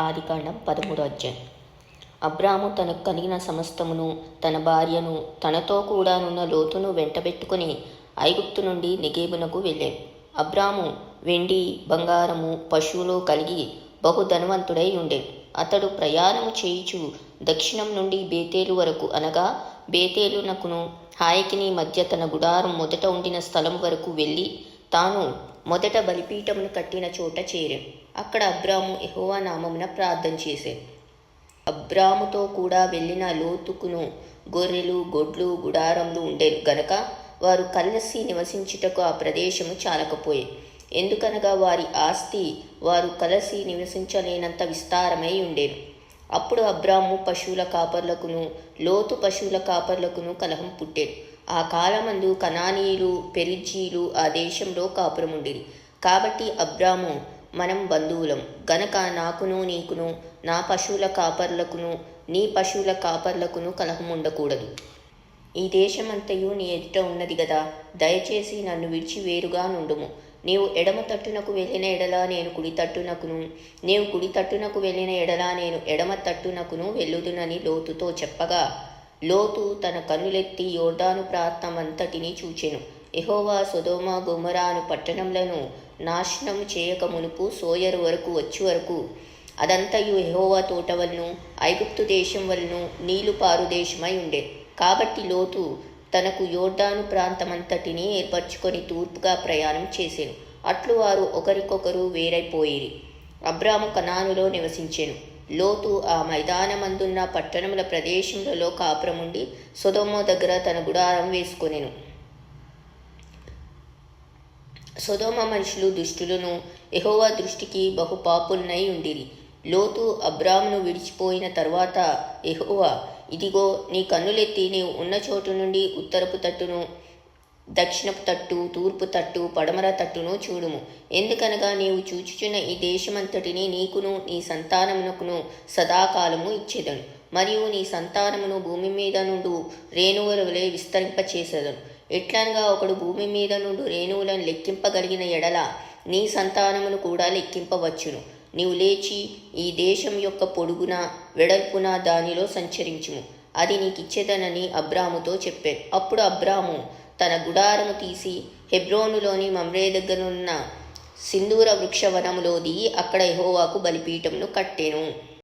ఆదికాండం పదమూడు అధ్యాయం. అబ్రాము తనకు కలిగిన సమస్తమును తన భార్యను తనతో కూడానున్న లోతును వెంటబెట్టుకుని ఐగుప్తు నుండి నిగేబునకు వెళ్ళాడు. అబ్రాము వెండి బంగారము పశువులు కలిగి బహు ధనవంతుడై ఉండేడు. అతడు ప్రయాణము చేయుచు దక్షిణం నుండి బేతేలు వరకు అనగా బేతేలునకును హాయికిని మధ్య తన గుడారం మొదట ఉండిన స్థలం వరకు వెళ్ళి తాను మొదట బలిపీఠమును కట్టిన చోట చేరే. అక్కడ అబ్రాము ఎహోవా నామమున ప్రార్థన చేసే. అబ్రాముతో కూడా వెళ్ళిన లోతుకును గొర్రెలు గొడ్లు గుడారములు ఉండేవి గనక వారు కలిసి నివసించుటకు ఆ ప్రదేశము చాలకపోయే. ఎందుకనగా వారి ఆస్తి వారు కలిసి నివసించలేనంత విస్తారమై ఉండేది అప్పుడు అబ్రాము పశువుల కాపర్లకును లోతు పశువుల కాపర్లకును కలహం పుట్టేడు ఆ కాలమందు కనానీయులు పెరిజీలు ఆ దేశంలో కాపురముండిరి. కాబట్టి అబ్రాము మనం బంధువులం గనక నాకును నీకును నా పశువుల కాపర్లకును నీ పశువుల కాపర్లకును కలహం ఉండకూడదు ఈ దేశమంతయు నీ ఎదుట ఉన్నది గదా దయచేసి నన్ను విడిచి వేరుగా నుండుము. నీవు ఎడమ తట్టునకు వెళ్ళిన ఎడలా నేను కుడి తట్టునకును నీవు కుడి తట్టునకు వెళ్ళిన ఎడలా నేను ఎడమ తట్టునకును వెళ్ళుదునని లోతుతో చెప్పగా లోతు తన కన్నులెత్తి యోర్దాను ప్రాంతమంతటిని చూచెను. ఎహోవా సొదోమ గుమరాను పట్టణములను నాశనం చేయక మునుపు సోయరు వరకు వచ్చి వరకు అదంతయు ఎహోవా తోట వలను ఐగుప్తు దేశం వలను నీళ్ళు పారు దేశమై ఉండే. కాబట్టి లోతు తనకు యోర్దాను ప్రాంతమంతటిని ఏర్పరచుకొని తూర్పుగా ప్రయాణం చేసెను. అట్లు వారు ఒకరికొకరు వేరైపోయిరి. అబ్రాము కనానులో నివసించెను. లోతు ఆ మైదానమందున్న పట్టణముల ప్రదేశములలో కాపురముండి సొదొమ దగ్గర తన గుడారం వేసుకొనెను. సొదోమ మనుషులు దుష్టులను ఎహోవా దృష్టికి బహు పాపులనై ఉండిరి. లోతు అబ్రామును విడిచిపోయిన తర్వాత ఎహోవా ఇదిగో నీ కన్నులెత్తి నీవు ఉన్న చోటు నుండి ఉత్తరపు తట్టును దక్షిణపు తట్టు తూర్పు తట్టు పడమర తట్టును చూడుము. ఎందుకనగా నీవు చూచుచున్న ఈ దేశమంతటిని నీకును నీ సంతానమునకును సదాకాలము ఇచ్చేదను. మరియు నీ సంతానమును భూమి మీద నుండు రేణువుల వలె విస్తరింపచేసేదను. ఎట్లనగా ఒకడు భూమి మీద నుండి రేణువులను లెక్కింపగలిగిన ఎడల నీ సంతానమును కూడా లెక్కింపవచ్చును. నీవు లేచి ఈ దేశం యొక్క పొడుగున వెడల్పున దానిలో సంచరించుము. అది నీకిచ్చేదనని అబ్రాముతో చెప్పాడు. అప్పుడు అబ్రాము తన గుడారము తీసి హెబ్రోనులోని మమ్రే దగ్గరున్న సింధూర వృక్షవనములో దిగి అక్కడ ఎహోవాకు బలిపీఠమును కట్టెను.